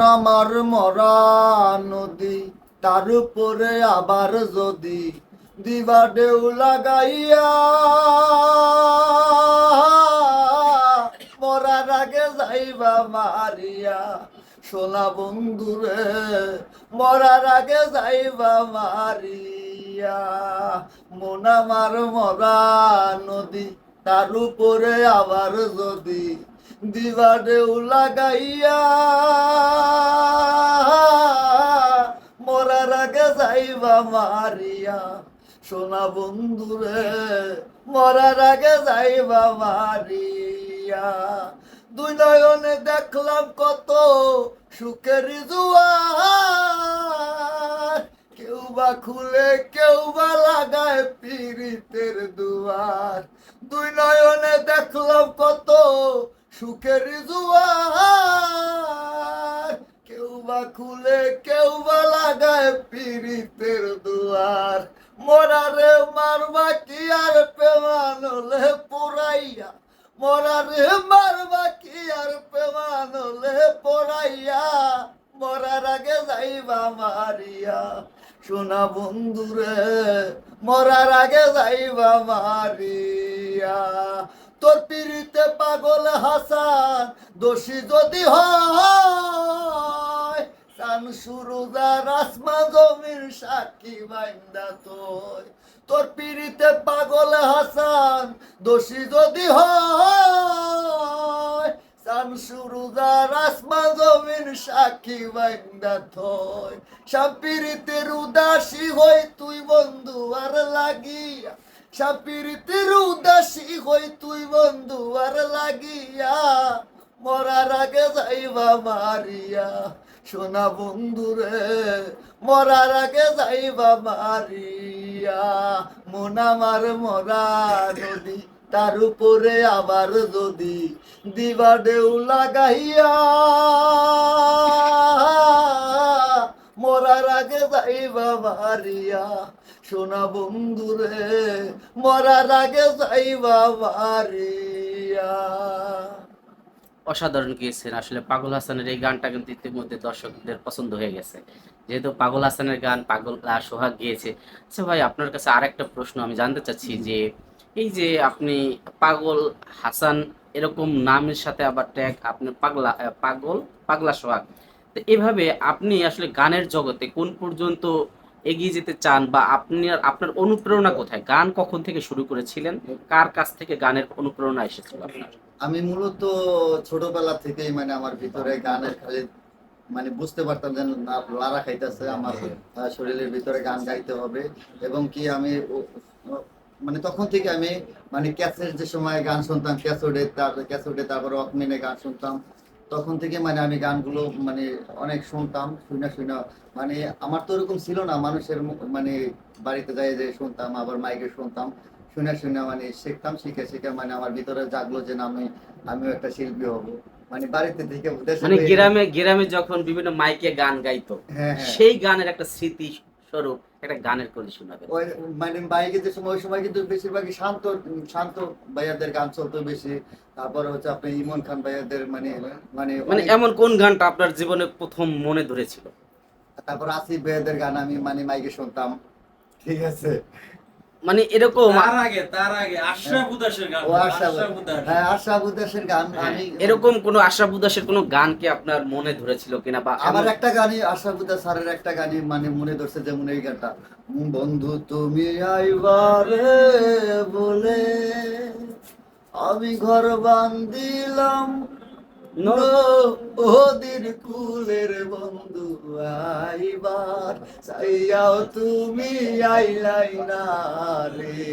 আমার মরা নদী, তার উপরে আবার যদি দিবা ঢেউ লাগাইয়া। মরার আগে যাইবা মারিয়া। সোনা বন্ধুরে, মরার আগে যাইবা মারিয়া। মন আমার মরা নদী, তার উপরে আবার যদি দিবা ঢেউ লাগাইয়া মরার আগে যাইবা মারিয়া। সোনা বন্ধুরে, মরার আগে যাইবা মারিয়া। দুই নয়নে দেখলাম কত সুখের জুয়ার। কেউ বা খুলে, কেউ বা লাগায় পীড়িতের দুয়ার। দুই নয়নে দেখলাম কত সুখের জুয়ার। কেউ বা খুলে, কেউ বা লাগায় পীড়িতের দুয়ার। মরারে মারবা কি আর পেমানলে পুরাইয়া মরারে মারবা কি আর পেমানলে পড়াইয়া? মরার আগে যাইবা মারিয়া। সোনা বন্ধুরে, মরার আগে যাইবা মারিয়া। তোর পিড়িতে পাগল হাসান, দোষী যদি হয় কান সুরুদার আসমা জমির সাক্ষী বাইন্দা তোর তোর পিড়িতে পাগল হাসান, দোষী যদি হয় সান সুরুদার আসমা জমিন সাক্ষী বাইন্দা থয় সাপিরিতের উদাসী হই তুই বন্ধু আর লাগিয়া সাপিরিতের উদাসী হই তুই বন্ধু আর লাগিয়া, মরার আগে যাইবা মারিয়া। সোনা বন্ধুরে মরার আগে যাইবা মারিয়া। মোনামার মরা নদী, তার উপরে আবার যদি দিবা ঢেউ লাগাইয়া। মরার আগে যাইবা মারিয়া সোনা বন্ধুরে মরার আগে যাইবা মারিয়া অসাধারণ গিয়েছেন আসলে পাগল হাসানের এই গানটা কিন্তু ইতিমধ্যে দর্শকদের পছন্দ হয়ে গেছে। যেহেতু পাগল হাসানের গান, পাগল সোহাগ গিয়েছে। আচ্ছা ভাই, আপনার কাছে আর একটা প্রশ্ন আমি জানতে চাচ্ছি যে, এই যে আপনি পাগল হাসান এরকম নামের সাথে আবার ট্যাগ আপনি পাগলা পাগল, পাগলা সোহাগ তো এভাবে আপনি আসলে গানের জগতে কোন পর্যন্ত এগিয়ে যেতে চান বা আপনি আপনার অনুপ্রেরণা কোথায়? গান কখন থেকে শুরু করেছিলেন? কার কাছ থেকে গানের অনুপ্রেরণা এসেছিল আপনার? আমি মূলত ছোটবেলা থেকেই মানে আমার ভিতরে গানের খালি মানে বুঝতে পারতাম যে না, লারা খাইতেছে, আমার শরীরের ভিতরে গান গাইতে হবে। এবং কি আমি মানে তখন থেকে আমি মানে ক্যাসেট যে সময় গান শুনতাম ক্যাসোডে তারপরে ক্যাসোডে তারপরে অকমিনে গান শুনতাম। তখন থেকে মানে আমি গানগুলো মানে অনেক শুনতাম শুনে শুনে মানে আমার তো ওরকম ছিল না মানুষের মানে বাড়িতে যাই যে শুনতাম আবার মাইকে শুনতাম। শুনে শুনে মানে শিখতাম শিখে শিখে মানে আমার ভিতরে জাগলো যে না আমি আমিও একটা শিল্পী হব। মানে বাড়িতে থেকে মানে গ্রামে গ্রামে যখন বিভিন্ন মাইকে গান গাইতো হ্যাঁ হ্যাঁ। সেই গানের একটা স্মৃতি স্বরূপ একটা গানের করে শোনাবেন। মানে বাইকে যে সময় ওই সময় কিন্তু বেশিরভাগই শান্ত শান্ত ভাইয়াদের গান চলতো বেশি। তারপর হচ্ছে আপনি ইমন খান ভাইয়াদের মানে মানে মানে এমন কোন গানটা আপনার জীবনে প্রথম মনে ধরেছিল? তারপর আসিফ ভাইয়াদের গান আমি মানে মাইকে শুনতাম। ঠিক আছে। মানে এরকম তার আগে তার আগে আশরাফ উদাসের গান। ও আশা আশরাফ উদাস হ্যাঁ আশা বুদাসের গান আমি এরকম কোন আশরাফ উদাসের কোন গান কি আপনার মনে ধরেছিল কিনা বা আমার একটা গানই আশা বুদা স্যারের একটা গানই মানে মনে ধরছে যেমন এই গানটা। বন্ধু তুমি আইবারে বলে আমি ঘর বান্দিলাম ওদের কুলের বন্ধু আইবার। চাইয়াও তুমি আইলাই না রে